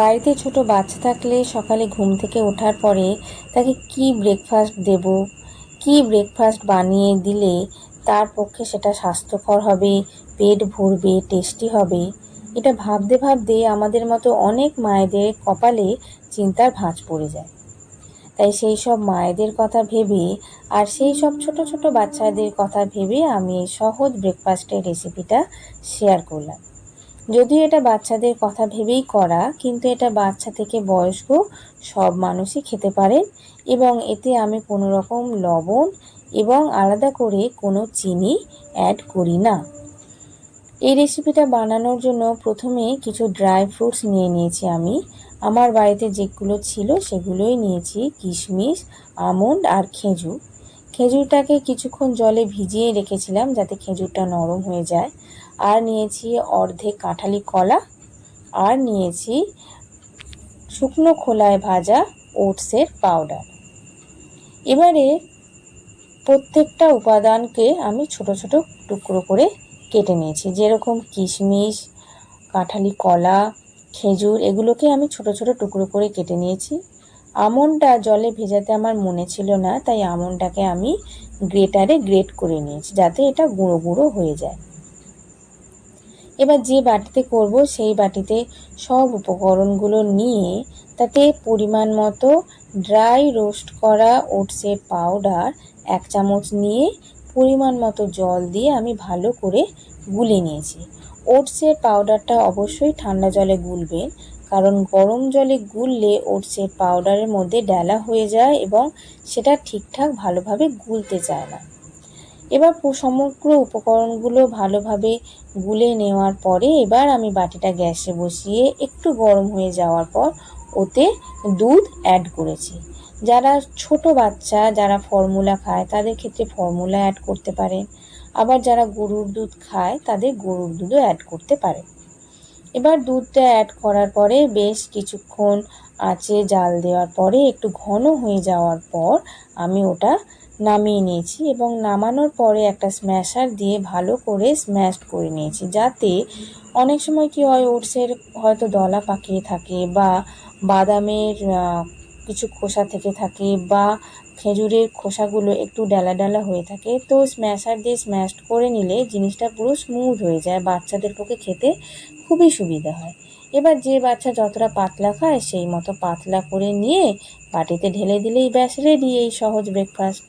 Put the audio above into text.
বাড়িতে ছোট বাচ্চা থাকলে সকালে ঘুম থেকে ওঠার পরে তাকে কি ব্রেকফাস্ট দেব, কি ব্রেকফাস্ট বানিয়ে দিলে তার পক্ষে সেটা স্বাস্থ্যকর হবে, পেট ভরবে টেস্টি হবে? এটা ভাবতে ভাবতে আমাদের মতো অনেক মায়েদের কপালে চিন্তার ভাঁজ পড়ে যায়। তাই সেই সব মায়েদের কথা ভেবে আর সেই সব ছোট ছোট বাচ্চাদের কথা ভেবে আমি এই সহজ ব্রেকফাস্টের রেসিপিটা শেয়ার করলাম। যদিও এটা বাচ্চাদের কথা ভেবেই করা, কিন্তু এটা বাচ্চা থেকে বয়স্ক সব মানুষই খেতে পারেন এবং এতে আমি কোনো রকম লবণ এবং আলাদা করে কোনো চিনি অ্যাড করি না। এই রেসিপিটা বানানোর জন্য প্রথমে কিছু ড্রাই ফ্রুটস নিয়ে নিয়েছি আমি। আমার বাড়িতে যেগুলো ছিল সেগুলোই নিয়েছি, কিশমিশ, আমন্ড আর খেজুর। খেজুরটাকে কিছুক্ষণ জলে ভিজিয়ে রেখেছিলাম যাতে খেজুরটা নরম হয়ে যায়। আর নিয়েছি অর্ধেক কাঁঠালি কলা। আর নিয়েছি শুকনো খোলায় ভাজা ওটসের পাউডার। এবারে প্রত্যেকটা উপাদানকে আমি ছোট ছোট টুকরো করে কেটে নিয়েছি। যেরকম কিশমিশ, কাঁঠালি কলা, খেজুর, এগুলোকে আমি ছোট ছোট টুকরো করে কেটে নিয়েছি। আমনটা জলে ভেজাতে আমার মনে ছিল না, তাই আমনটাকে আমি গ্রেটারে গ্রেট করে নিয়েছি যাতে এটা গুঁড়ো গুঁড়ো হয়ে যায়। এবার যে বাটিতে করব সেই বাটিতে সব উপকরণগুলো নিয়ে তাতে পরিমাণ মতো ড্রাই রোস্ট করা ওটসের পাউডার এক চামচ নিয়ে পরিমাণ মতো জল দিয়ে আমি ভালো করে গুলে নিয়েছি। ওটসের পাউডারটা অবশ্যই ঠান্ডা জলে গুলবেন কারণ গরম জলে গুললে ওটসের পাউডারের মধ্যে ডেলা হয়ে যায় এবং সেটা ঠিকঠাক ভালোভাবে গুলতে চায় না। এবার সমগ্র উপকরণগুলো ভালোভাবে গুলে নেওয়ার পরে এবার আমি বাটিটা গ্যাসে বসিয়ে একটু গরম হয়ে যাওয়ার পর ওতে দুধ অ্যাড করেছি। যারা ছোট বাচ্চা, যারা ফর্মুলা খায়, তাদের ক্ষেত্রে ফর্মুলা অ্যাড করতে পারেন আবার যারা গরুর দুধ খায়, তাদের গরুর দুধও অ্যাড করতে পারে। এবার দুধটা অ্যাড করার পরে বেশ কিছুক্ষণ আঁচে জাল দেওয়ার পরে, একটু ঘন হয়ে যাওয়ার পর আমি ওটা নামিয়ে নিয়েছি এবং নামানোর পরে একটা স্ম্যাশার দিয়ে ভালো করে স্ম্যাশ করে নিয়েছি যাতে অনেক সময় কি হয় ওটসের হয়তো দলা পাকিয়ে থাকে বা বাদামের কিছু খোসা থেকে থাকে বা খেজুরের খোসাগুলো একটু ডালা ডালা হয়ে থাকে। তো স্ম্যাশার দিয়ে স্ম্যাশ করে নিলে জিনিসটা পুরো স্মুথ হয়ে যায়, বাচ্চাদের পক্ষে খেতে খুবই সুবিধা হয়। এবার যে বাচ্চা যতটা পাতলা খায়, সেই মতো পাতলা করে নিয়ে বাটিতে ঢেলে দিলেই ব্যাস রেডি এই সহজ ব্রেকফাস্ট